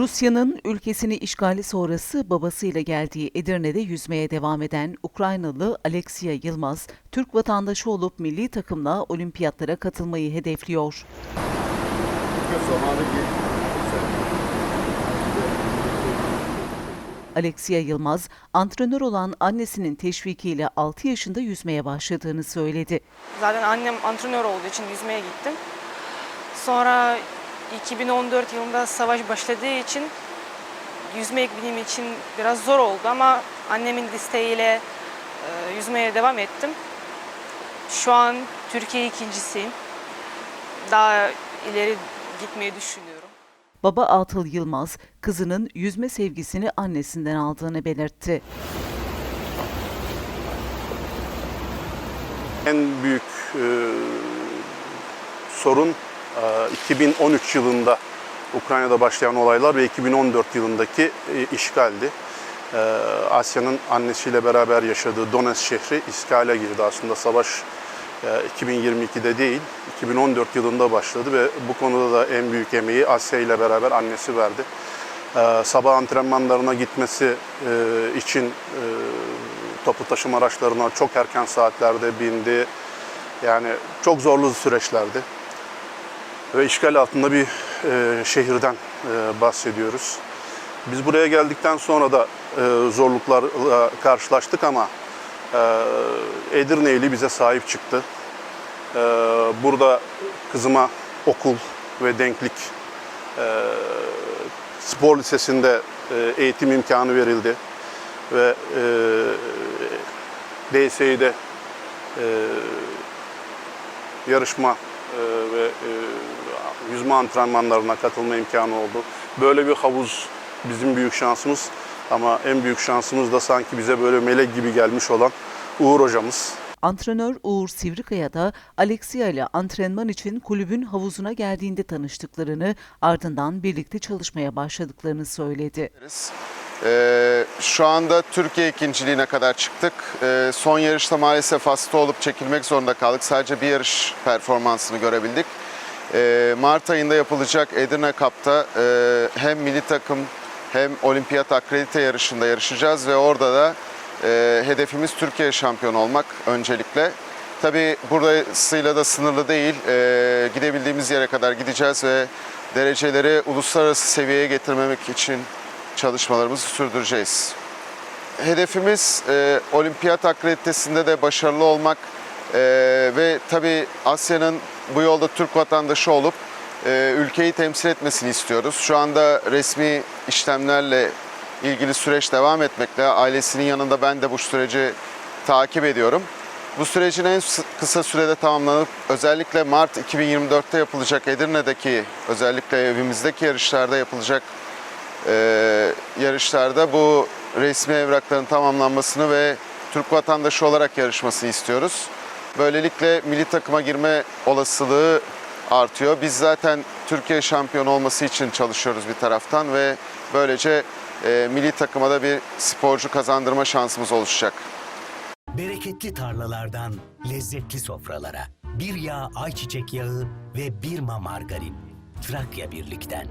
Rusya'nın ülkesini işgali sonrası babasıyla geldiği Edirne'de yüzmeye devam eden Ukraynalı Alexia Yılmaz, Türk vatandaşı olup milli takımla olimpiyatlara katılmayı hedefliyor. Alexia Yılmaz, antrenör olan annesinin teşvikiyle 6 yaşında yüzmeye başladığını söyledi. Zaten annem antrenör olduğu için yüzmeye gittim. Sonra 2014 yılında savaş başladığı için yüzmek benim için biraz zor oldu ama annemin desteğiyle e, yüzmeye devam ettim. Şu an Türkiye ikincisiyim. Daha ileri gitmeyi düşünüyorum. Baba Atıl Yılmaz, kızının yüzme sevgisini annesinden aldığını belirtti. En büyük e, sorun 2013 yılında Ukrayna'da başlayan olaylar ve 2014 yılındaki e, işgaldi. E, Asya'nın annesiyle beraber yaşadığı Donetsk şehri işgale girdi. Aslında savaş e, 2022'de değil, 2014 yılında başladı ve bu konuda da en büyük emeği Asya ile beraber annesi verdi. E, sabah antrenmanlarına gitmesi e, için e, toplu taşıma araçlarına çok erken saatlerde bindi. Yani çok zorlu süreçlerdi. Ve işgal altında bir e, şehirden e, bahsediyoruz. Biz buraya geldikten sonra da e, zorluklarla karşılaştık ama e, Edirne'li bize sahip çıktı. E, burada kızıma okul ve denklik e, spor lisesinde e, eğitim imkanı verildi ve e, DSİ'de e, yarışma ve e, yüzme antrenmanlarına katılma imkanı oldu. Böyle bir havuz bizim büyük şansımız ama en büyük şansımız da sanki bize böyle melek gibi gelmiş olan Uğur hocamız. Antrenör Uğur Sivrikaya da Alexia ile antrenman için kulübün havuzuna geldiğinde tanıştıklarını, ardından birlikte çalışmaya başladıklarını söyledi. Ee, şu anda Türkiye ikinciliğine kadar çıktık. Ee, son yarışta maalesef hasta olup çekilmek zorunda kaldık. Sadece bir yarış performansını görebildik. Ee, Mart ayında yapılacak Edirne Cup'ta e, hem milli takım hem olimpiyat akredite yarışında yarışacağız ve orada da e, hedefimiz Türkiye şampiyonu olmak öncelikle. Tabii burasıyla da sınırlı değil. Ee, gidebildiğimiz yere kadar gideceğiz ve dereceleri uluslararası seviyeye getirmemek için çalışmalarımızı sürdüreceğiz. Hedefimiz e, olimpiyat akreditesinde de başarılı olmak e, ve tabii Asya'nın bu yolda Türk vatandaşı olup e, ülkeyi temsil etmesini istiyoruz. Şu anda resmi işlemlerle ilgili süreç devam etmekle ailesinin yanında ben de bu süreci takip ediyorum. Bu sürecin en kısa sürede tamamlanıp özellikle Mart 2024'te yapılacak Edirne'deki özellikle evimizdeki yarışlarda yapılacak e, yarışlarda bu resmi evrakların tamamlanmasını ve Türk vatandaşı olarak yarışmasını istiyoruz. Böylelikle milli takıma girme olasılığı artıyor. Biz zaten Türkiye şampiyonu olması için çalışıyoruz bir taraftan ve böylece e, milli takıma da bir sporcu kazandırma şansımız oluşacak. Bereketli tarlalardan lezzetli sofralara. Bir yağ ayçiçek yağı ve bir ma margarin. Trakya Birlik'ten.